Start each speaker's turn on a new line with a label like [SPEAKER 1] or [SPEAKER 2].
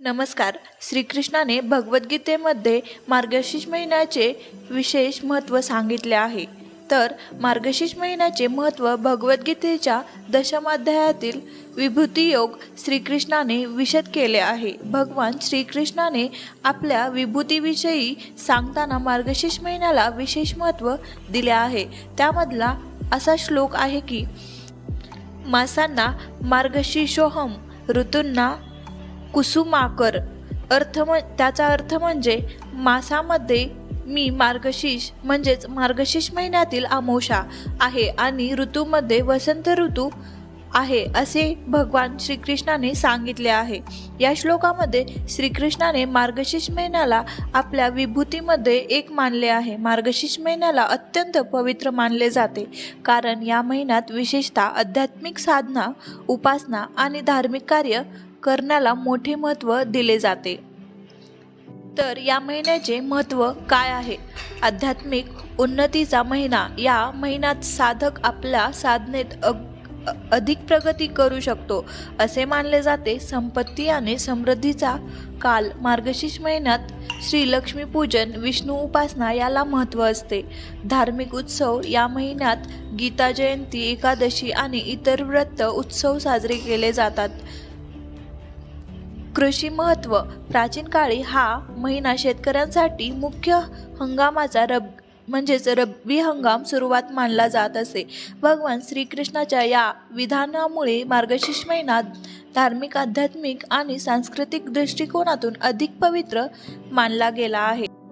[SPEAKER 1] नमस्कार. श्रीकृष्णाने भगवद्गीतेमध्ये मार्गशीर्ष महिन्याचे विशेष महत्त्व सांगितले आहे. तर मार्गशीर्ष महिन्याचे महत्त्व भगवद्गीतेच्या दशमाध्यायातील विभूती योग श्रीकृष्णाने विशद केले आहे. भगवान श्रीकृष्णाने आपल्या विभूतीविषयी सांगताना मार्गशीर्ष महिन्याला विशेष महत्त्व दिले आहे. त्यामधला असा श्लोक आहे की मासांना मार्गशीर्षोहम ऋतूंना कुसुमाकर. अर्थ म त्याचा अर्थ म्हणजे मासामध्ये मी मार्गशीर्ष म्हणजेच मार्गशीर्ष महिन्यातील आमोषा आहे आणि ऋतूमध्ये वसंत ऋतू आहे असे भगवान श्रीकृष्णाने सांगितले आहे. या श्लोकामध्ये श्रीकृष्णाने मार्गशीर्ष महिन्याला आपल्या विभूतीमध्ये एक मानले आहे. मार्गशीर्ष महिन्याला अत्यंत पवित्र मानले जाते कारण या महिन्यात विशेषतः आध्यात्मिक साधना उपासना आणि धार्मिक कार्य करण्याला मोठे महत्त्व दिले जाते. तर या महिन्याचे महत्त्व काय आहे? आध्यात्मिक उन्नतीचा महिना. या महिन्यात साधक आपल्या साधनेत अग अधिक प्रगती करू शकतो असे मानले जाते. संपत्ती आणि समृद्धीचा काल मार्गशीर्ष महिन्यात श्री लक्ष्मीपूजन विष्णू उपासना याला महत्त्व असते. धार्मिक उत्सव या महिन्यात गीता जयंती एकादशी आणि इतर व्रत उत्सव साजरे केले जातात. कृषी महत्त्व प्राचीन काळी हा महिना शेतकऱ्यांसाठी मुख्य हंगामाचा रब म्हणजेच रब्बी हंगाम सुरुवात मानला जात असे. भगवान श्रीकृष्णाच्या या विधानामुळे मार्गशीर्ष महिना धार्मिक आध्यात्मिक आणि सांस्कृतिक दृष्टिकोनातून अधिक पवित्र मानला गेला आहे.